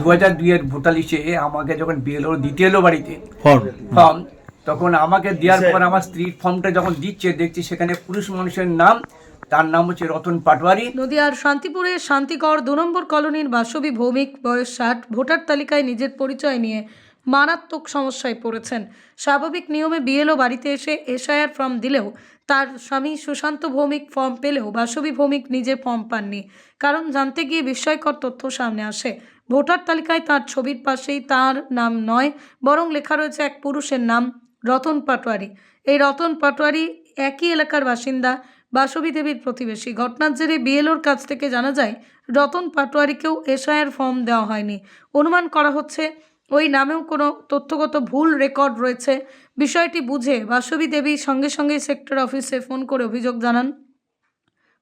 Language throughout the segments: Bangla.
দু হাজার দুইয়ের ভোটার লিস্টে আমাকে যখন বিএলও দিতে এলো বাড়িতে ফর্ম তখন আমাকে দেওয়ার পর আমার স্ত্রীর ফর্মটা যখন দিচ্ছে দেখছি সেখানে পুরুষ মানুষের নাম তার নাম হচ্ছে রতন পাটওয়ারি নদিয়ার শান্তিপুরে শান্তিগড় দু নম্বর কলোনির বাসবী ভৌমিক বয়স ষাট ভোটার তালিকায় নিজের পরিচয় নিয়ে মারাত্মক সমস্যায় পড়েছেন। স্বাভাবিক নিয়মে বিএলও বাড়িতে এসে এসআইআর ফর্ম দিলেও তার স্বামী সুশান্ত ভৌমিক ফর্ম পেলেও বাসবী ভৌমিক নিজে ফর্ম পাননি। কারণ জানতে গিয়ে বিস্ময়কর তথ্য সামনে আসে। ভোটার তালিকায় তার ছবির পাশেই তার নাম নয়, বরং লেখা রয়েছে এক পুরুষের নাম রতন পাটোয়ারি। এই রতন পাটোয়ারি একই এলাকার বাসিন্দা, বাসবী দেবীর প্রতিবেশী। ঘটনার জেরে বিএলওর কাছ থেকে জানা যায়, রতন পাটোয়ারিকেও এসআইয়ের ফর্ম দেওয়া হয়নি। অনুমান করা হচ্ছে ওই নামেও কোনো তথ্যগত ভুল রেকর্ড রয়েছে। বিষয়টি বুঝে বাসবী দেবী সঙ্গে সঙ্গে সেক্টর অফিসে ফোন করে অভিযোগ জানান।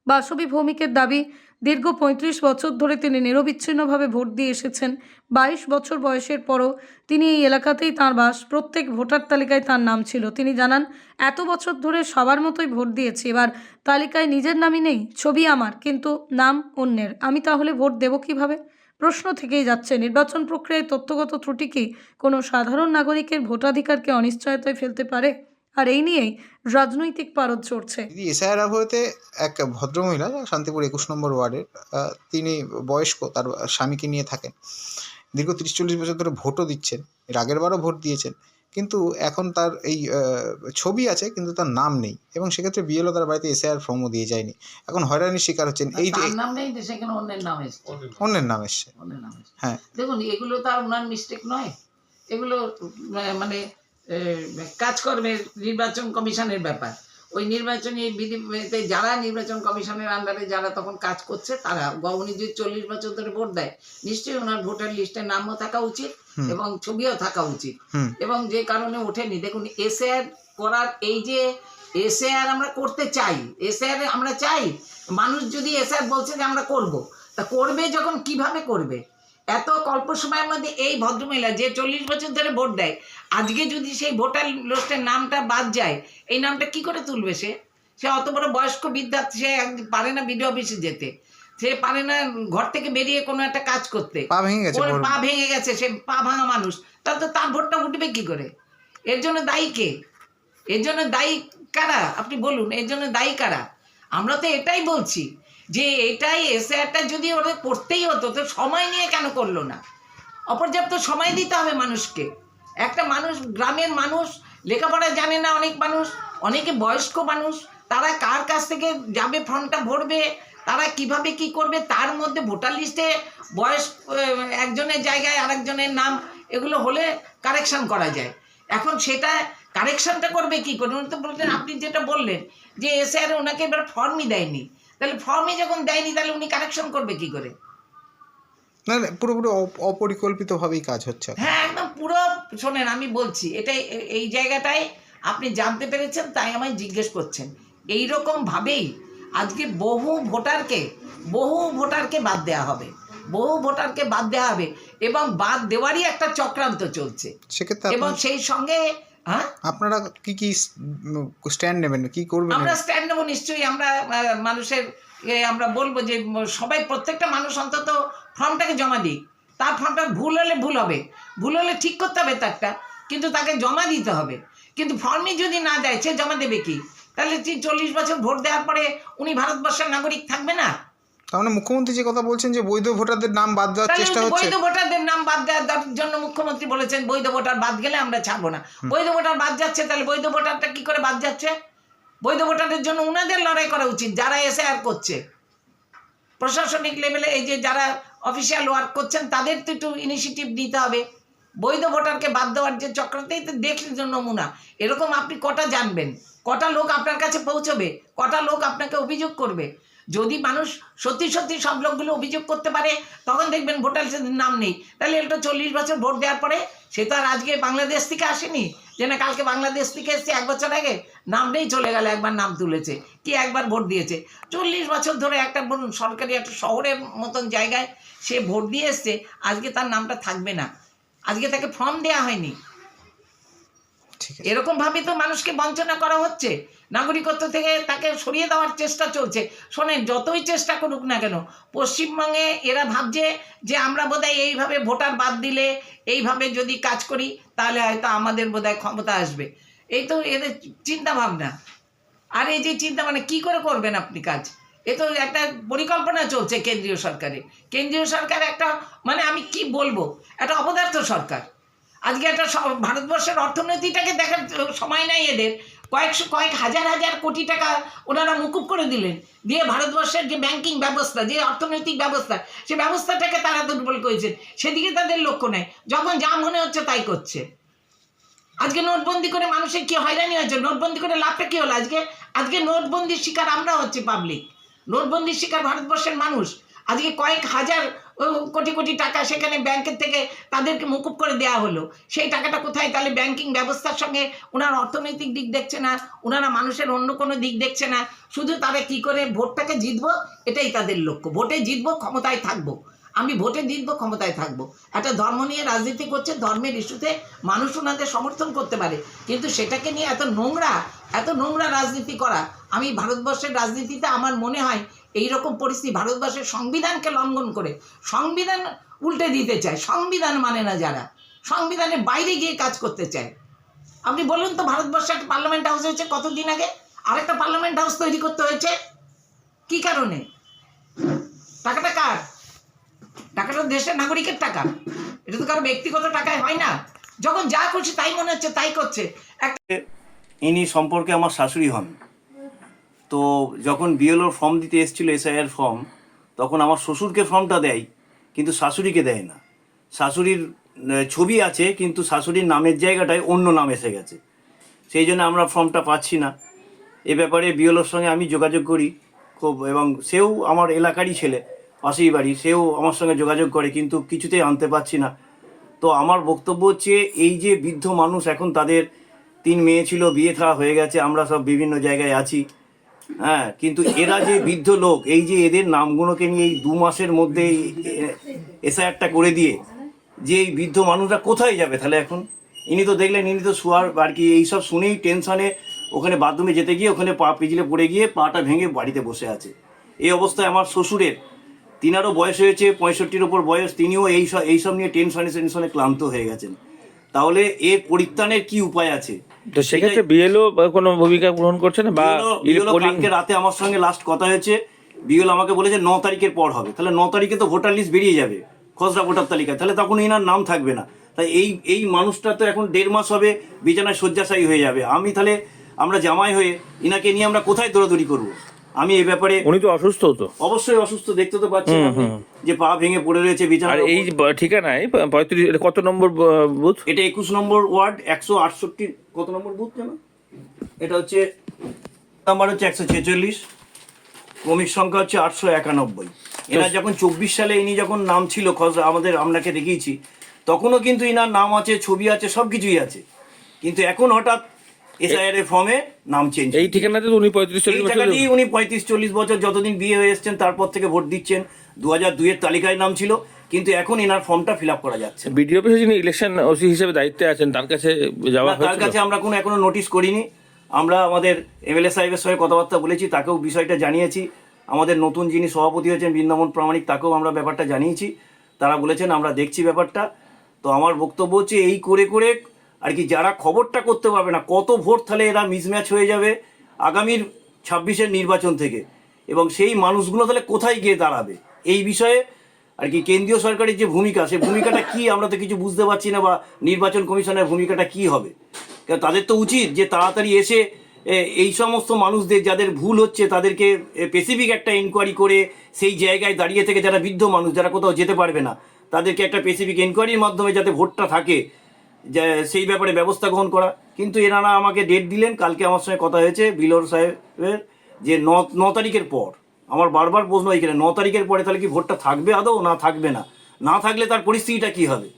বাসবী ভৌমিকের দাবি, দীর্ঘ পঁয়ত্রিশ বছর ধরে তিনি নিরবিচ্ছিন্নভাবে ভোট দিয়ে এসেছেন। বাইশ বছর বয়সের পরও তিনি এই এলাকাতেই তাঁর বাস, প্রত্যেক ভোটার তালিকায় তার নাম ছিল। তিনি জানান, এত বছর ধরে সবার মতোই ভোট দিয়েছি। এবার তালিকায় নিজের নামই নেই, ছবি আমার, কিন্তু নাম অন্যের। আমি তাহলে ভোট দেব কীভাবে? প্রশ্ন থেকেই যাচ্ছে, নির্বাচন প্রক্রিয়ায় তথ্যগত ত্রুটি কি? কোনো সাধারণ নাগরিকের ভোটাধিকারকে অনিশ্চয়তায় ফেলতে পারে? আর এই নিয়েই রাজনৈতিক পারদ চড়ছে। এসআইআর আবহতে এক ভদ্রমহিলা শান্তিপুর একুশ নম্বর ওয়ার্ডের তিনি বয়স্ক, তার স্বামীকে নিয়ে থাকেন। দীর্ঘ তিরিশ চল্লিশ বছর ধরে ভোটও দিচ্ছেন, এর আগের বারও ভোট দিয়েছেন। কিন্তু এখন তার এই আহ, ছবি আছে কিন্তু তার নাম নেই। এবং সেক্ষেত্রে বিএলও তার বাড়িতে এসে আর ফর্মও দিয়ে যায়নি। এখন হয়রানির শিকার হচ্ছেন। এই যে নাম নেই সেখানে অন্যের নাম এসছে। অন্যের নাম। এসছে। অন্যের নাম এসছে। হ্যাঁ। দেখুন এগুলো তো আর ওনার মিস্টেক নয়। এগুলো মানে কাজকর্মের নির্বাচন কমিশনের ব্যাপার। ওই নির্বাচনী বিধি এতে যারা নির্বাচন কমিশনের আন্ডারে যারা তখন কাজ করছে তারা উনি যদি চল্লিশ বছর ধরে ভোট দেয় নিশ্চয়ই ওনার ভোটার লিস্টে নামও থাকা উচিত এবং ছবিও থাকা উচিত। এবং যে কারণে ওঠেনি দেখুন এসএআর করার এই যে এসএআর আমরা করতে চাই এসএআর আমরা চাই মানুষ যদি এসআর বলছে যে আমরা করব তা করবে যখন কীভাবে করবে? এত অল্প সময়ের মধ্যে এই ভদ্রমহিলা যে চল্লিশ বছর ধরে ভোট দেয় আজকে যদি সেই ভোটার লিস্টের নামটা বাদ যায় এই নামটা কি করে তুলবে সে? সে অত বড় বয়স্ক বিদ্যা সে পারে না বিডিও অফিসে যেতে। সে পারে না ঘর থেকে বেরিয়ে কোনো একটা কাজ করতে। পা ভেঙে গেছে ওর পা ভেঙে গেছে সে পা ভাঙা মানুষ। তাহলে তো তার ভোটটা উঠবে কি করে? এর জন্য দায়ী কে? এর জন্য দায়ী কারা? আপনি বলুন এর জন্য দায়ী কারা? আমরা তো এটাই বলছি। যে এটাই এসে এসআরটা যদি ওরা করতেই হতো, তো সময় নিয়ে কেন করল না? অপর্যাপ্ত সময় দিতে হবে মানুষকে। একটা মানুষ, গ্রামের মানুষ, লেখাপড়া জানে না অনেক মানুষ, অনেকে বয়স্ক মানুষ, তারা কার কাছ থেকে যাবে, ফর্মটা ভরবে, তারা কীভাবে কি করবে, তার মধ্যে ভোটার লিস্টে বয়স একজনের জায়গায় আরেকজনের নাম, এগুলো হলে কারেকশান করা যায়। এখন সেটা কারেকশানটা করবে কি করে? উনি তো বললেন, আপনি যেটা বললেন যে এসে আর ওনাকে এবার ফর্মই দেয়নি। তাহলে ফর্মই যখন দেয়নি তাহলে উনি কারেকশন করবে কি করে? না পুরোপুরি অপরিকল্পিতভাবেই কাজ হচ্ছে হ্যাঁ একদম পুরো শোনেন আমি বলছি এটাই এই জায়গাটায় আপনি জানতে পেরেছেন তাই আমায় জিজ্ঞেস করছেন। এই ভাবেই আজকে বহু ভোটারকে বহু ভোটারকে বাদ দেওয়া হবে বহু ভোটারকে বাদ দেওয়া হবে এবং বাদ দেওয়ারই একটা চক্রান্ত চলছে। এবং সেই সঙ্গে হ্যাঁ? আপনারা কি কি স্ট্যান্ড নেবেন? কি করবেন? আমরা স্ট্যান্ড নেব নিশ্চয়ই আমরা মানুষের আমরা বলব যে সবাই প্রত্যেকটা মানুষ অন্তত ফর্মটাকে জমা দিই তার ফর্মটা ভুল হলে ভুল হবে। ভুল হলে ঠিক করতে হবে তারটা কিন্তু তাকে জমা দিতে হবে। কিন্তু ফর্মই যদি না দেয় সে জমা দেবে কি? তাহলে চল্লিশ বছর ভোট দেওয়ার পরে উনি ভারতবর্ষের নাগরিক থাকবে না? তার মানে মুখ্যমন্ত্রী যে কথা বলছেন যে বৈধ ভোটারদের নাম বাদ দেওয়ার চেষ্টা হচ্ছে। বৈধ ভোটারদের নাম বাদ দেওয়ার জন্য মুখ্যমন্ত্রী বলেছেন বৈধ ভোটার বাদ গেলে আমরা ছাড়বো না। বৈধ ভোটার বাদ যাচ্ছে তাহলে বৈধ ভোটারটা কি করে বাদ যাচ্ছে? বৈধ ভোটারদের জন্য উনাদের লড়াই করা উচিত যারা এসে আর করছে। প্রশাসনিক লেভেলে এই যে যারা অফিসিয়াল ওয়ার্ক করছেন তাদের তো একটু ইনিশিয়েটিভ নিতে হবে। বৈধ ভোটারকে বাদ দেওয়ার যে চক্রতেই তো দেখলি জন্য নমুনা। এরকম আপনি কটা জানবেন? কটা লোক আপনার কাছে পৌঁছবে? কটা লোক আপনাকে অভিযোগ করবে? যদি মানুষ সত্যি সত্যি সব লোকগুলো অভিযোগ করতে পারে, তখন দেখবেন ভোটার নাম নেই। তাহলে এটা চল্লিশ বছর ভোট দেওয়ার পরে সে তো আর আজকে বাংলাদেশ থেকে আসেনি, যে না কালকে বাংলাদেশ থেকে এসছে এক বছর আগে, নাম নেই চলে গেল, একবার নাম তুলেছে, কি একবার ভোট দিয়েছে। চল্লিশ বছর ধরে একটা সরকারি একটা শহরের মতন জায়গায় সে ভোট দিয়ে এসছে, আজকে তার নামটা থাকবে না। আজকে তাকে ফর্ম দেওয়া হয়নি। এরকম ভাবে তো মানুষকে বঞ্চনা করা হচ্ছে। নাগরিকত্ব থেকে তাকে সরিয়ে দেওয়ার চেষ্টা চলছে। শোনেন, যতই চেষ্টা করুক না কেন, পশ্চিমবঙ্গে এরা ভাবছে যে আমরা বোধহয় এইভাবে ভোটার বাদ দিলে, এইভাবে যদি কাজ করি, তাহলে হয়তো আমাদের বোধহয় ক্ষমতা আসবে। এই তো এদের চিন্তা ভাবনা আর এই যে চিন্তা মানে কি করে করবেন আপনি কাজ? এ তো একটা পরিকল্পনা চলছে কেন্দ্রীয় সরকারে কেন্দ্রীয় সরকার একটা মানে আমি কি বলব, একটা অপদার্থ সরকার। আজকে একটা ভারতবর্ষের অর্থনীতিটাকে দেখার সময় নাই এদের। কয়েকশো, কয়েক হাজার হাজার কোটি টাকা ওনারা মুকুব করে দিলেন। দিয়ে ভারতবর্ষের যে ব্যাংকিং ব্যবস্থা, যে অর্থনৈতিক ব্যবস্থা, সে ব্যবস্থাটাকে তারা দুর্বল করেছেন। সেদিকে তাদের লক্ষ্য নেই। যখন যা মনে হচ্ছে তাই করছে। আজকে নোটবন্দি করে মানুষের কি হয়রানি হয়েছে? নোটবন্দি করে লাভটা কি হলো আজকে? আজকে নোটবন্দির শিকার আমরা হচ্ছি পাবলিক নোটবন্দির শিকার ভারতবর্ষের মানুষ। আজকে কয়েক হাজার কোটি কোটি টাকা সেখানে ব্যাংকের থেকে তাদেরকে মুকুব করে দেওয়া হলো। সেই টাকাটা কোথায়? তাহলে ব্যাংকিং ব্যবস্থার সঙ্গে ওনার অর্থনৈতিক দিক দেখছে না, ওনারা মানুষের অন্য কোনো দিক দেখছে না। শুধু তারা কি করে ভোটটাকে জিতবো? এটাই তাদের লক্ষ্য। ভোটে জিতবো, ক্ষমতায় থাকব। আমি ভোটে জিতবো, ক্ষমতায় থাকব। একটা ধর্ম নিয়ে রাজনীতি করছে, ধর্মের ইস্যুতে মানুষ ওনাদের সমর্থন করতে পারে। কিন্তু সেটাকে নিয়ে এত নোংরা এত নোংরা রাজনীতি করা, আমি ভারতবর্ষের রাজনীতিতে আমার মনে হয় এই রকম পরিস্থিতি, ভারতবর্ষের সংবিধানকে লঙ্ঘন করে, সংবিধান উল্টে দিতে চায়, সংবিধান মানে না যারা, সংবিধানের বাইরে গিয়ে কাজ করতে চায়। আপনি বলুন তো, ভারতবর্ষে একটা পার্লামেন্ট হাউস হয়েছে কতদিন আগে? আরেকটা পার্লামেন্ট হাউস তৈরি করতে হয়েছে। কি কারণে? টাকাটা কার? টাকাটা দেশের নাগরিকের টাকা। এটা তো কারও ব্যক্তিগত টাকায় হয় না। যখন যা করছে তাই মনে হচ্ছে, তাই করছে। ইনি সম্পর্কে আমার শাশুড়ি হন। তো যখন বিএলওর ফর্ম দিতে এসেছিল এসআইআর ফর্ম তখন আমার শ্বশুরকে ফর্মটা দেয়, কিন্তু শাশুড়িকে দেয় না। শাশুড়ির ছবি আছে, কিন্তু শাশুড়ির নামের জায়গাটায় অন্য নাম এসে গেছে। সেই জন্য আমরা ফর্মটা পাচ্ছি না। এ ব্যাপারে বিএলওর সঙ্গে আমি যোগাযোগ করি, খুব, এবং সেও আমার এলাকারই ছেলে, পাশেই বাড়ি, সেও আমার সঙ্গে যোগাযোগ করে, কিন্তু কিছুতেই আনতে পারছি না। তো আমার বক্তব্য হচ্ছে, এই যে বৃদ্ধ মানুষ এখন তাদের তিন মেয়ে ছিল, বিয়ে থা হয়ে গেছে, আমরা সব বিভিন্ন জায়গায় আছি। হ্যাঁ কিন্তু এরা যে বৃদ্ধ লোক, এই যে এদের নামগুলোকে নিয়ে এই দু মাসের মধ্যে এসআইআরটা করে দিয়ে, যে এই বৃদ্ধ মানুষরা কোথায় যাবে তাহলে এখন? ইনি তো দেখলেন, ইনি তো শোয়ার আর কি এইসব শুনেই টেনশনে ওখানে বাথরুমে যেতে গিয়ে ওখানে পা পিছলে পড়ে গিয়ে পাটা ভেঙে বাড়িতে বসে আছে। এই অবস্থায় আমার শ্বশুরের, তিনারও বয়স হয়েছে পঁয়ষট্টির ওপর বয়স, তিনিও এই সব এইসব নিয়ে টেনশনে টেনশনে ক্লান্ত হয়ে গেছেন। তাহলে এর পরিত্রাণের কি উপায় আছে? তো সেক্ষেত্রে বিএলও কোনো ভূমিকা গ্রহণ করছে না? বা কালকে রাতে আমার সঙ্গে লাস্ট কথা হয়েছে। বিএল আমাকে বলেছে ন তারিখের পর হবে। তাহলে ন তারিখে তো ভোটার লিস্ট বেরিয়ে যাবে। খসড়া ভোটার তালিকায়। তাহলে তখন এনার নাম থাকবে না। তাই এই এই মানুষটা তো এখন দেড় মাস হবে বিছানায় শয্যাশায়ী হয়ে যাবে। আমি তাহলে আমরা জামাই হয়ে ইনাকে নিয়ে আমরা কোথায় দৌড়াদৌড়ি করব? আমি এই ব্যাপারে উনি তো অসুস্থ তো। অবশ্যই অসুস্থ দেখতে তো পাচ্ছেন আপনি যে পা ভেঙে পড়ে রয়েছে বিছানা আর এই ঠিকানায় পঁয়ত্রিশ এটা কত নম্বর বুথ? এটা একুশ নম্বর ওয়ার্ড একশো আটষট্টি কত নম্বর বুথ জানো এটা হচ্ছে নাম্বার হচ্ছে একশো ছেচল্লিশ ক্রমিক সংখ্যা হচ্ছে আটশো একানব্বই। এনার যখন চব্বিশ সালে ইনি যখন নাম ছিল আমাদের আপনাকে দেখিয়েছি তখনও কিন্তু ইনার নাম আছে ছবি আছে সব কিছুই আছে। কিন্তু এখন হঠাৎ এসআইআর এর ফর্মে নাম চেঞ্জ এই ঠিকানাতে উনি পঁয়ত্রিশ চল্লিশ বছর জায়গাতেই উনি পঁয়ত্রিশ চল্লিশ বছর যতদিন বিয়ে হয়ে এসছেন তারপর থেকে ভোট দিচ্ছেন। দু হাজার দুইয়ের তালিকায় নাম ছিল কিন্তু এখন এনার ফর্মটা ফিল আপ করা যাচ্ছে। বিডিও অফিসে যিনি ইলেকশন ওসি হিসেবে দায়িত্বে আছেন তার কাছে যাওয়া তার কাছে আমরা কোনো এখনও নোটিশ করিনি। আমরা আমাদের এমএলএ সাহেবের সঙ্গে কথাবার্তা বলেছি তাকেও বিষয়টা জানিয়েছি। আমাদের নতুন যিনি সভাপতি হয়েছেন বৃন্দাবন প্রামাণিক তাকেও আমরা ব্যাপারটা জানিয়েছি। তারা বলেছেন আমরা দেখছি ব্যাপারটা। তো আমার বক্তব্য হচ্ছে এই করে করে আর কি যারা খবরটা করতে পারবে না, কত ভোট তাহলে এরা মিসম্যাচ হয়ে যাবে আগামীর ছাব্বিশের নির্বাচন থেকে? এবং সেই মানুষগুলো তাহলে কোথায় গিয়ে দাঁড়াবে? এই বিষয়ে আর কি কেন্দ্রীয় সরকারের যে ভূমিকা, সেই ভূমিকাটা কি আমরা তো কিছু বুঝতে পারছি না বা নির্বাচন কমিশনের ভূমিকাটা কি হবে? কারণ তাদের তো উচিত যে তাড়াতাড়ি এসে এই সমস্ত মানুষদের যাদের ভুল হচ্ছে তাদেরকে স্পেসিফিক একটা ইনকোয়ারি করে সেই জায়গায় দাঁড়িয়ে থেকে যারা বৃদ্ধ মানুষ, যারা কোথাও যেতে পারবে না, তাদেরকে একটা স্পেসিফিক ইনকোয়ারির মাধ্যমে যাতে ভোটটা থাকে। সেই ব্যাপারে ব্যবস্থা গ্রহণ করা। কিন্তু এনারা আমাকে ডেট দিলেন কালকে আমার সঙ্গে কথা হয়েছে বিলোর সাহেবের যে ন ন তারিখের পর। আমার বারবার প্রশ্ন এখানে ন তারিখের পরে তাহলে কি ভোটটা থাকবে আদৌ না থাকবে না? না থাকলে তার পরিস্থিতিটা কি হবে?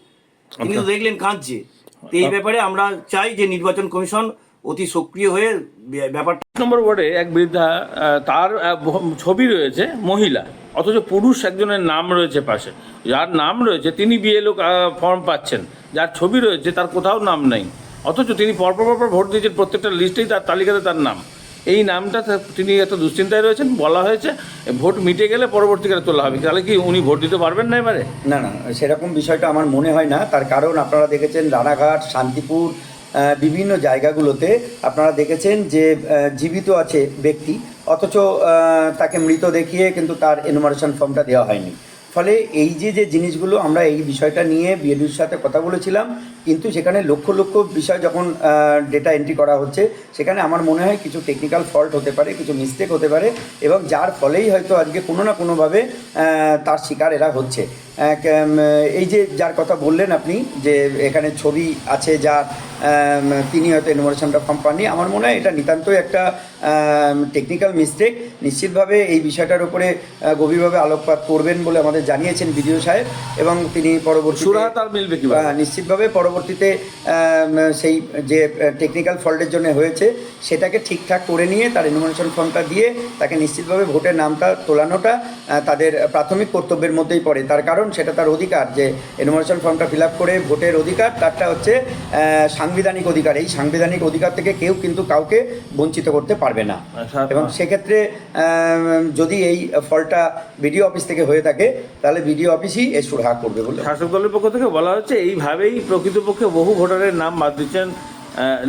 তিনি তো দেখলেন কাঁদছে। তো এই ব্যাপারে আমরা চাই যে নির্বাচন কমিশন অতি সক্রিয় হয়ে ব্যাপারটা নম্বর ওয়ার্ডে এক বৃদ্ধা তার ছবি রয়েছে মহিলা। অথচ পুরুষ একজনের নাম রয়েছে পাশে। যার নাম রয়েছে তিনি বিএলও ফর্ম পাচ্ছেন। যার ছবি রয়েছে তার কোথাও নাম নেই। অথচ তিনি পরপর পরপর ভোট দিয়েছেন, প্রত্যেকটা লিস্টেই তার তালিকাতে তার নাম। এই নামটা তিনি এত দুশ্চিন্তায় রয়েছেন, বলা হয়েছে ভোট মিটে গেলে পরবর্তীকালে তোলা হবে। তাহলে কি উনি ভোট দিতে পারবেন না এবারে? না না, সেরকম বিষয়টা আমার মনে হয় না। তার কারণ আপনারা দেখেছেন রানাঘাট, শান্তিপুর বিভিন্ন জায়গাগুলোতে আপনারা দেখেছেন যে জীবিত আছে ব্যক্তি। অথচ তাকে মৃত দেখিয়ে কিন্তু তার এনুমারেশন ফর্মটা দেওয়া হয়নি। ফলে এই যে যে জিনিসগুলো আমরা এই বিষয়টা নিয়ে বিএডির সাথে কথা বলেছিলাম কিন্তু সেখানে লক্ষ লক্ষ বিষয় যখন ডেটা এন্ট্রি করা হচ্ছে সেখানে আমার মনে হয় কিছু টেকনিক্যাল ফল্ট হতে পারে কিছু মিস্টেক হতে পারে এবং যার ফলেই হয়তো আজকে কোনো না কোনোভাবে তার শিকার এরা হচ্ছে এই যে যার কথা বললেন আপনি যে এখানে ছবি আছে যার তিনি হয়তো এনুমারেশনটা ফর্ম পাননি আমার মনে হয় এটা নিতান্তই একটা টেকনিক্যাল মিস্টেক নিশ্চিতভাবে এই বিষয়টার উপরে গভীরভাবে আলোকপাত করবেন বলে আমাদের জানিয়েছেন বিডিও সাহেব এবং তিনি পরবর্তী সুরাহা তার মিলবে কীভাবে? নিশ্চিতভাবে পরবর্তীতে সেই যে টেকনিক্যাল ফল্টের জন্য হয়েছে সেটাকে ঠিকঠাক করে নিয়ে তার ইনফরমেশন ফর্মটা দিয়ে তাকে নিশ্চিতভাবে ভোটের নামটা তোলানোটা তাদের প্রাথমিক কর্তব্যের মধ্যেই পড়ে। তার কারণ সেটা তার অধিকার যে ইনফরমেশন ফর্মটা ফিল আপ করে ভোটের অধিকার তারটা হচ্ছে সাংবিধানিক অধিকার। এই সাংবিধানিক অধিকার থেকে কেউ কিন্তু কাউকে বঞ্চিত করতে পারবে না। আচ্ছা, এবং সেক্ষেত্রে যদি এই ফলটা বিডিও অফিস থেকে হয়ে থাকে তাহলে বিডিও অফিসই এর সুরাহা করবে বলে। শাসক দলের পক্ষ থেকে বলা হচ্ছে এইভাবেই প্রকৃতপক্ষে বহু ভোটারের নাম বাদ দিচ্ছেন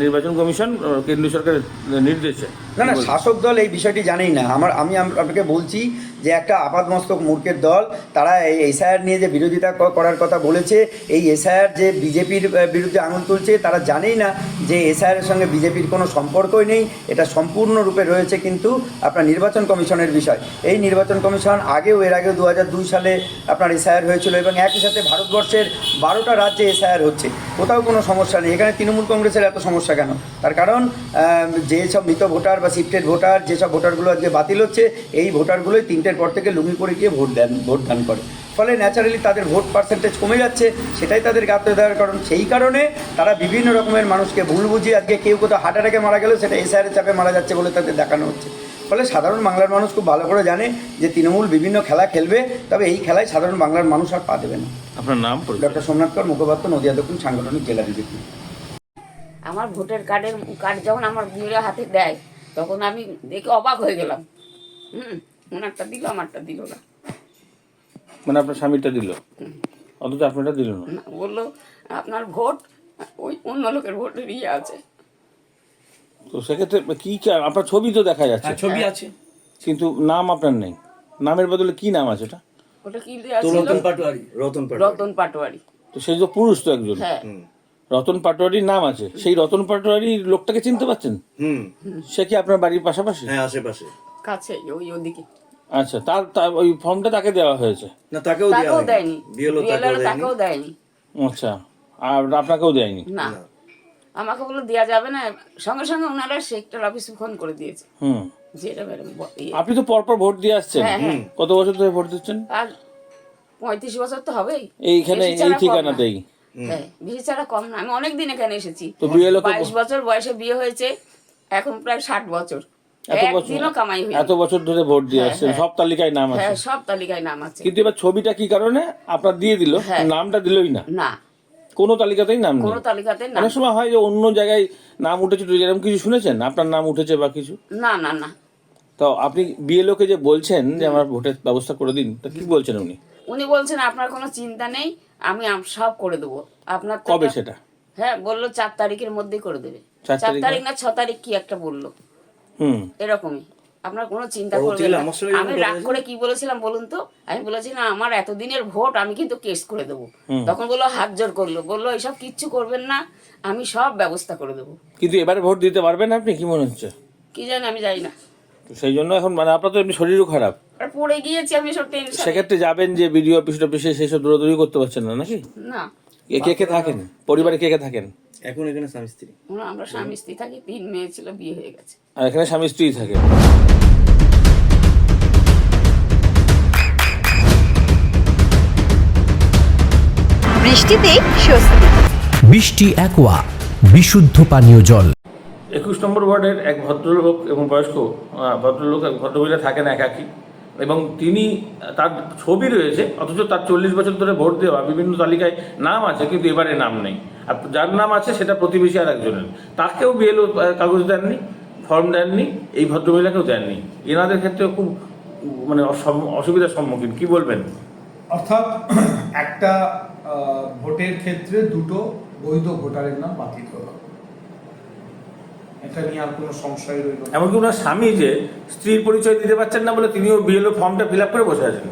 নির্বাচন কমিশন কেন্দ্রীয় সরকারের নির্দেশে। না না শাসক দল এই বিষয়টি জানেই না। আমার আমি আপনাকে বলছি যে একটা আপাতমস্তক মূর্খের দল তারা এই এসআইআর নিয়ে যে বিরোধিতা করার কথা বলেছে এই এসআইআর যে বিজেপির বিরুদ্ধে আঙুল তুলছে তারা জানেই না যে এসআইআর সঙ্গে বিজেপির কোনো সম্পর্কই নেই। এটা সম্পূর্ণরূপে রয়েছে কিন্তু আপনার নির্বাচন কমিশনের বিষয়। এই নির্বাচন কমিশন আগেও এর আগেও দু দুই সালে আপনার এসআইআর হয়েছিল এবং একই সাথে ভারতবর্ষের বারোটা রাজ্যে এসআইআর হচ্ছে। কোথাও কোনো সমস্যা নেই। এখানে তৃণমূল কংগ্রেসের এত সমস্যা কেন? তার কারণ আম, যেসব মৃত ভোটার বা শিফটেড ভোটার যেসব ভোটারগুলো আজকে বাতিল হচ্ছে এই ভোটারগুলোই তিনটের পর থেকে লুঙ্গি পরে গিয়ে ভোট দেন ভোট দান করে। ফলে ন্যাচারালি তাদের ভোট পার্সেন্টেজ কমে যাচ্ছে সেটাই তাদের গাতে দেওয়ার কারণ। সেই কারণে তারা বিভিন্ন রকমের মানুষকে ভুল বুঝিয়ে আজকে কেউ কোথাও হার্ট অ্যাটাকে মারা গেলেও সেটা এসআইয়ের চাপে মারা যাচ্ছে বলে তাদের দেখানো হচ্ছে। ফলে সাধারণ বাংলার মানুষ খুব ভালো করে জানে যে তৃণমূল বিভিন্ন খেলা খেলবে তবে এই খেলায় সাধারণ বাংলার মানুষ আর পা দেবে না। আপনার নাম। ডক্টর সোমনাথ কর মুখপাত্র নদিয়া দক্ষিণ সাংগঠনিক জেলা বিজেপি। আমার ভোটার কার্ডের কার্ড যখন আমার বিয়ের হাতে দেয় তখন আমি দেখে অবাক হয়ে গেলাম। হুম ওনারটা দিল আমারটা দিল না। মানে আপনার স্বামীটা দিল? অথচ আপনারটা দিল না? বলল আপনার ভোট ওই অন্য লোকের ভোটের ইয়ে আছে। তো সেক্ষেত্রে কি আপনার ছবি তো দেখা যাচ্ছে। হ্যাঁ, ছবি আছে। কিন্তু নাম আপনার নেই। নামের বদলে কি নাম আছে ওটা? ওটা কি রতন পাটোয়ারি রতন পাটোয়ারি। রতন পাটোয়ারি। তো সেই তো পুরুষ তো একজন। হ্যাঁ। রতন পাটোয়ারির নাম আছে। সেই রতন পাটোয়ারির লোকটাকে চিনতে পারছেন হুম। সে কি আপনার বাড়ির পাশাপাশি? হ্যাঁ আশেপাশে। কাছে ওই ওদিকে। আচ্ছা তার তার- ওই ফর্মটা তাকে দেওয়া হয়েছে? না তাকেও দেওয়া হয়নি। দেয়নি। বিএলও তাকেও দেয়নি। তাকেও দেয়নি। আচ্ছা আর আপনাকেও দেয়নি? না। আমাকে বলল দেওয়া যাবে না সঙ্গে সঙ্গে ওনারা সেক্টর অফিসে ফোন করে দিয়েছে। হুম। যে এটা ম্যাডাম আপনি তো পরপর ভোট দিয়ে আসছেন। হ্যাঁ, হ্যাঁ। কত বছর ধরে ভোট দিচ্ছেন? আর পঁয়ত্রিশ বছর তো হবেই। এইখানে বেশি এই ছাড়া কম না। ঠিকানাতেই হ্যাঁ ছাড়া কম না। আমি অনেক দিন এখানে এসেছি। বাইশ বছর বয়সে বিয়ে হয়েছে এখন প্রায় ষাট বছর। এত বছর? ধরে ভোট দিয়ে হ্যাঁ, আসছেন হ্যাঁ। সব তালিকায় নাম আছে। হ্যাঁ সব তালিকায় নাম আছে। কিন্তু এবার ছবিটা কি কারণে? আপনার দিয়ে দিল। নামটা দিলই না। না। কোনো তালিকাতেই নাম নেই। কোনো তালিকাতে না অনেক সময় হয় যে অন্য জায়গায় নাম উঠেছে এরকম কিছু শুনেছেন? আপনার নাম উঠেছে বা কিছু? না না না। তো আপনি বিএলওকে যে বলছেন যে আমার ভোটের ব্যবস্থা করে দিন তা কি বলছেন উনি? উনি বলছেন আপনার কোনো চিন্তা নেই আমি সব করে দেবো। আপনার কবে সেটা? হ্যাঁ বলল চার তারিখের মধ্যেই করে দেবে। চার তারিখ না ছ তারিখ কি একটা বলল। হুম। এরকমই। আপনার কোনো চিন্তা করবেন না। আমি রাগ করে কি বলেছিলাম বলুন তো? আমি বলেছি না আমার এতদিনের ভোট আমি কিন্তু কেস করে দেবো। তখন বলল হাত জোর করল। বলল এসব কিচ্ছু করবেন না আমি সব ব্যবস্থা করে দেবো। কিন্তু এবারে ভোট দিতে পারবেন আপনি? কি মনে হচ্ছে? কি জানি আমি যাই না। সেই জন্য এখন মানে আপনার তো এমনি শরীরও খারাপ। পড়ে গিয়েছি আমি সব টেনশন সেক্ষেত্রে যাবেন যে বিডিও অফিস টফিসে সেই সব দৌড়াদৌড়ি করতে পারছেন না নাকি? না। কে কে কে থাকেন? পরিবারে কে কে থাকেন? এখন এখানে স্বামী স্ত্রী। আমরা স্বামী স্ত্রী থাকি তিন মেয়ে ছিল বিয়ে হয়ে গেছে। আর এখানে স্বামী স্ত্রী থাকে। বৃষ্টিতেই স্বস্তি। বৃষ্টি অ্যাকোয়া বিশুদ্ধ পানীয় জল। একুশ নম্বর ওয়ার্ডের এক ভদ্রলোক এবং বয়স্ক ভদ্রলোক এক ভদ্রমহিলা থাকেন একাকি। এবং তিনি, তার ছবি রয়েছে, অথচ তার চল্লিশ বছর ধরে ভোট দেওয়া, বিভিন্ন তালিকায় নাম আছে, কিন্তু এবারে নাম নেই। আর যার নাম আছে সেটা প্রতিবেশী আর একজনের। তাকেও বিএলও কাগজ দেননি, ফর্ম দেননি, এই ভদ্রমহিলাকেও দেননি। এনাদের ক্ষেত্রে খুব মানে অসুবিধার সম্মুখীন, কি বলবেন? অর্থাৎ একটা ভোটের ক্ষেত্রে দুটো বৈধ ভোটারের নাম বাতিল হলো এটা নিয়ে আর কোনো সংশয় রইল এমনকি ওনার স্বামী যে স্ত্রীর পরিচয় দিতে পারছেন না বলে তিনিও বিএলও ফর্মটা ফিল করে বসে আছেন।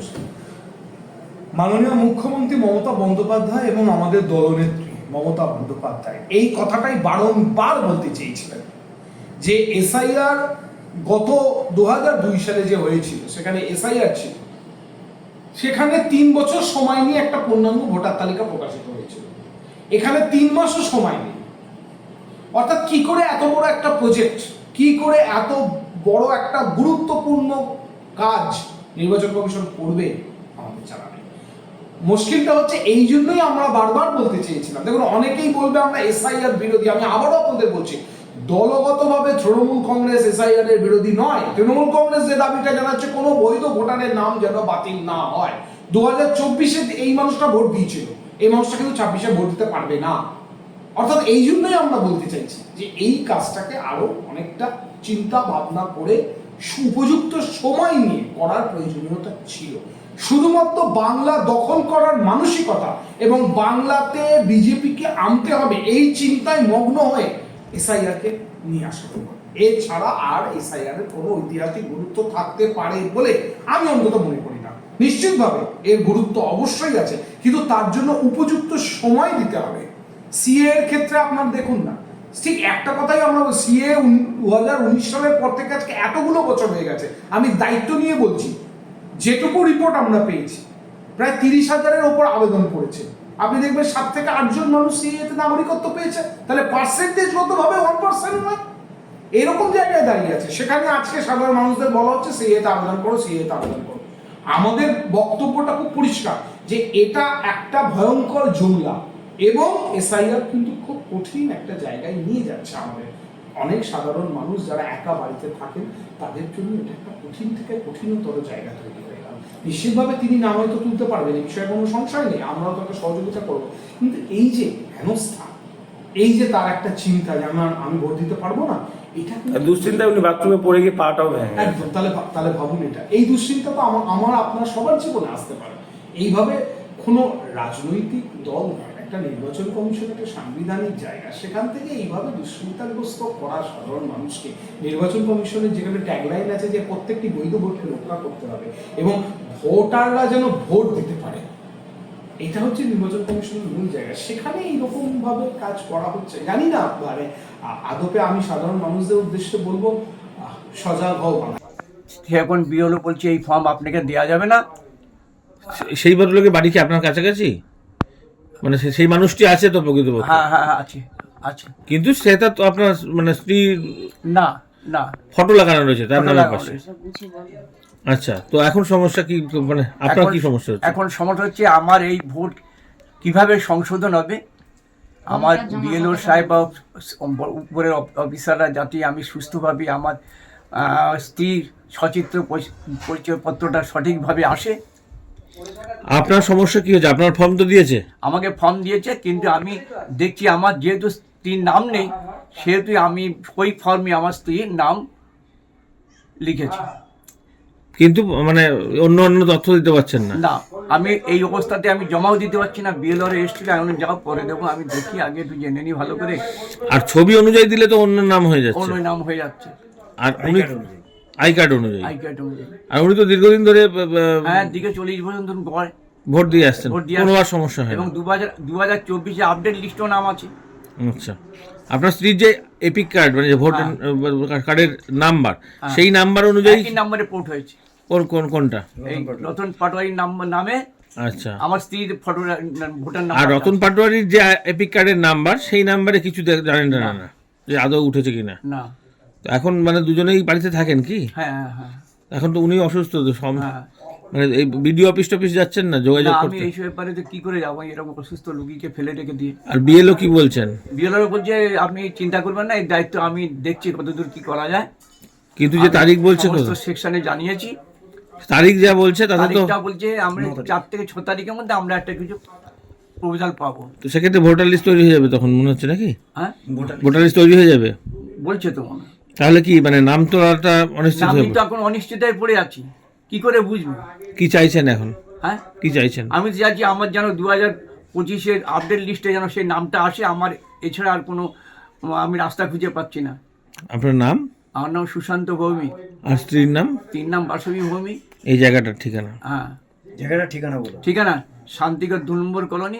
মাননীয় মুখ্যমন্ত্রী মমতা বন্দ্যোপাধ্যায় এবং আমাদের দলনেত্রী মমতা বন্দ্যোপাধ্যায় এই কথাটাই বারংবার বলতে চেয়েছিলেন যে এসআইআর গত দু দুই সালে যে হয়েছিল সেখানে এসআইআর ছিল সেখানে তিন বছর সময় নিয়ে একটা পূর্ণাঙ্গ ভোটার তালিকা প্রকাশিত হয়েছিল। এখানে তিন মাসও সময় নেই। অর্থাৎ কি করে এত বড় একটা প্রজেক্ট কি করে এত বড় একটা গুরুত্বপূর্ণ কাজ নির্বাচন কমিশন করবে? আমাদের জানা নেই। মুশকিলটা হচ্ছে এই জন্যই আমরা বারবার বলতে চেয়েছিলাম। দেখুন, অনেকেই বলবে আমরা এসআইআর বিরোধী। আমি আবারও আপনাদের বলছি, দলগতভাবে তৃণমূল কংগ্রেস এসআইআর এর বিরোধী নয়। তৃণমূল কংগ্রেস যে দাবিটা জানাচ্ছে কোনো বৈধ ভোটারের নাম যেন বাতিল না হয়। দু হাজার চব্বিশে এই মানুষটা ভোট দিয়েছিল। এই মানুষটা কিন্তু ছাব্বিশে ভোট দিতে পারবে না। অর্থাৎ এই জন্যই আমরা বলতে চাইছি যে এই কাজটাকে আরও অনেকটা চিন্তা ভাবনা করে উপযুক্ত সময় নিয়ে করার প্রয়োজনীয়তা ছিল। শুধুমাত্র বাংলা দখল করার মানসিকতা এবং বাংলাতে বিজেপিকে আনতে হবে এই চিন্তায় মগ্ন হয়ে এসআইআর কে নিয়ে আসা হলো। এছাড়া আর এসআইআর এর কোনো ঐতিহাসিক গুরুত্ব থাকতে পারে বলে আমি অন্তত মনে করি না। নিশ্চিতভাবে এর গুরুত্ব অবশ্যই আছে, কিন্তু তার জন্য উপযুক্ত সময় দিতে হবে। সিএ এর ক্ষেত্রে আপনার দেখুন না। ঠিক একটা কথাই আমরা সিএ দু হাজার উনিশ সালের পর থেকে আজকে এতগুলো বছর হয়ে গেছে। আমি দায়িত্ব নিয়ে বলছি, যেটুকু রিপোর্ট আমরা পেয়েছি, প্রায় তিরিশ হাজারের ওপর আবেদন করেছে। আপনি দেখবেন সাত থেকে আটজন মানুষ সিএতে নাগরিকত্ব পেয়েছে। তাহলে পার্সেন্টেজ কত ভাবে ওয়ান পার্সেন্ট নয়। এরকম জায়গায় দাঁড়িয়ে আছে। সেখানে আজকে সাধারণ মানুষদের বলা হচ্ছে সিএতে আবেদন করো সিএতে আবেদন করো। আমাদের বক্তব্যটা খুব পরিষ্কার, যে এটা একটা ভয়ঙ্কর জুমলা। এবং এসআইআর কিন্তু খুব কঠিন একটা জায়গায় নিয়ে যাচ্ছে আমাদের। অনেক সাধারণ মানুষ যারা একা বাড়িতে থাকেন তাদের জন্য এটা একটা কঠিন থেকে কঠিনতর জায়গা তৈরি হয়ে গেল। নিশ্চিতভাবে তিনি নাম হয়তো তুলতে পারবেন এই বিষয়ে কোনো সংশয় নেই আমরাও তাকে সহযোগিতা করব। কিন্তু এই যে হেনস্থা এই যে তার একটা চিন্তা যে আমার আমি ভোট দিতে পারব না এটা আর উনি বাথরুমে পড়ে গিয়ে পাটাও ভেঙে একদম তাহলে তাহলে ভাবুন এটা। এই দুশ্চিন্তা তো আমার আমার আপনার সবার জীবনে আসতে পারে। এইভাবে কোনো রাজনৈতিক দল নয় একটা নির্বাচন কমিশন একটা সাংবিধানিক জায়গা সেখান থেকে এইভাবে দুশ্চিন্তাগ্রস্ত করা সাধারণ মানুষকে নির্বাচন কমিশনের যেখানে ট্যাগলাইন আছে যে প্রত্যেকটি বৈধ ভোটকে রক্ষা করতে হবে এবং ভোটাররা যেন ভোট দিতে পারে এটা হচ্ছে নির্বাচন কমিশনের মূল জায়গা। সেখানে এইরকম ভাবে কাজ করা হচ্ছে। জানি না মানে আদপে আমি সাধারণ মানুষদের উদ্দেশ্যে বলব সজাগ হও এখন বিএলও বলছে এই ফর্ম আপনাকে দেওয়া যাবে না। সেই ভদ্রলোকের বাড়ি কি আপনার কাছাকাছি? মানে সেই মানুষটি আছে তো প্রকৃতপক্ষে? হ্যাঁ হ্যাঁ হ্যাঁ, আছে আছে। কিন্তু সেটা তো আপনার মানে স্ত্রীর না না। ফটো লাগানো রয়েছে তার নামের লাগানো পাশে রয়েছে। আচ্ছা তো এখন সমস্যা কি মানে আপনার এখন- কি সমস্যা হচ্ছে? এখন সমস্যা হচ্ছে আমার এই ভোট কীভাবে সংশোধন হবে? আমার বিএলও সাহেব বা উপরের অফ- অফিসাররা যাতে আমি সুস্থভাবে আমার আহ, স্ত্রীর সচিত্র পরি- পরিচয়পত্রটা সঠিকভাবে আসে আপনার সমস্যা কি হচ্ছে আপনার ফর্ম তো দিয়েছে? আমাকে ফর্ম দিয়েছে কিন্তু আমি দেখছি আমার যেহেতু স্ত্রীর নাম নেই সেহেতু আমি ওই ফর্মে আমার স্ত্রীর নাম লিখেছি। কিন্তু মানে অন্য অন্য তথ্য দিতে পারছেন না? না আমি এই অবস্থাতে আমি জমাও দিতে পারছি না বিএলওর এসটিকে আমি যাও পরে দেবো আমি দেখি আগে একটু জেনে নিই ভালো করে। আর ছবি অনুযায়ী দিলে তো অন্য নাম হয়ে যাচ্ছে। অন্য নাম হয়ে যাচ্ছে। আর উনি আই কার্ড অনুযায়ী? আই কার্ড অনুযায়ী। আর উনি তো দীর্ঘদিন ধরে হ্যাঁ দিকে চল্লিশ বছর ধরুন গড় ভোট দিয়ে আসছেন। ভোট দিয়ে সমস্যা হয় এবং দু হাজার দু হাজার চব্বিশে আপডেট লিস্টও নাম আছে। আচ্ছা। আপনার স্ত্রীর যে এপিক কার্ড মানে ভোট হ্যাঁ। কার্ডের নাম্বার সেই নাম্বার অনুযায়ী একই নাম্বারে পোর্ট হয়েছে। কোন কোন কোনটা? রতন পাটোয়ারির নাম্বার নামে আচ্ছা। আমার স্ত্রীর ফটো ভোটার আর রতন পাটোয়ারির যে এপিক কার্ডের নাম্বার সেই নাম্বারে কিছু জানেন না? না। যে আদৌ উঠেছে কিনা? না। এখন মানে দুজনেই বাড়িতে থাকেন কি? হ্যাঁ হ্যাঁ হ্যাঁ। এখন তো উনি অসুস্থ তো সব-। মানে এই বিডিও অফিস টফিস যাচ্ছেন না? যোগাযোগ না, আমি এই ব্যাপারে তো কি করে যাব? এরকম অসুস্থ রুগীকে ফেলে রেখে দিয়ে আর বিএলও কি বলছেন? বিএলআর বলছে আপনি চিন্তা করবেন না এই দায়িত্ব আমি দেখছি কতদূর কি করা যায়। কিন্তু যে তারিখ বলছে কত সেকশনে জানিয়েছি। তারিখ যা বলছে তাতে তো তারিখটা বলছে আমরা চার থেকে ছ তারিখের মধ্যে আমরা একটা কিছু প্রপোজাল পাবো। তো সেক্ষেত্রে ভোটার লিস্ট তৈরি হয়ে যাবে তখন মনে হচ্ছে নাকি? হ্যাঁ? ভোটার লিস্ট তৈরি হয়ে যাবে। বলছে তো মনে। তাহলে কি মানে নাম তোলাটা অনিশ্চিত হয়ে আমি তো এখন অনিশ্চিতায় পড়ে আছি। কি করে বুঝব? কি চাইছেন এখন? হ্যাঁ? কি চাইছেন? আমি তো চাইছি আমার যেন দু হাজার পঁচিশের আপডেট লিস্টে যেন সেই নামটা আসে আমার এছাড়া আর কোনো আমি রাস্তা খুঁজে পাচ্ছি না। আপনার নাম? আমার নাম সুশান্ত ভৌমিক। আর স্ত্রীর নাম? তিন নাম বাসবী ভৌমি এই জায়গাটার ঠিকানা। হ্যাঁ। জায়গাটা ঠিকানা বলো ঠিকানা শান্তিগড় দু নম্বর কলোনি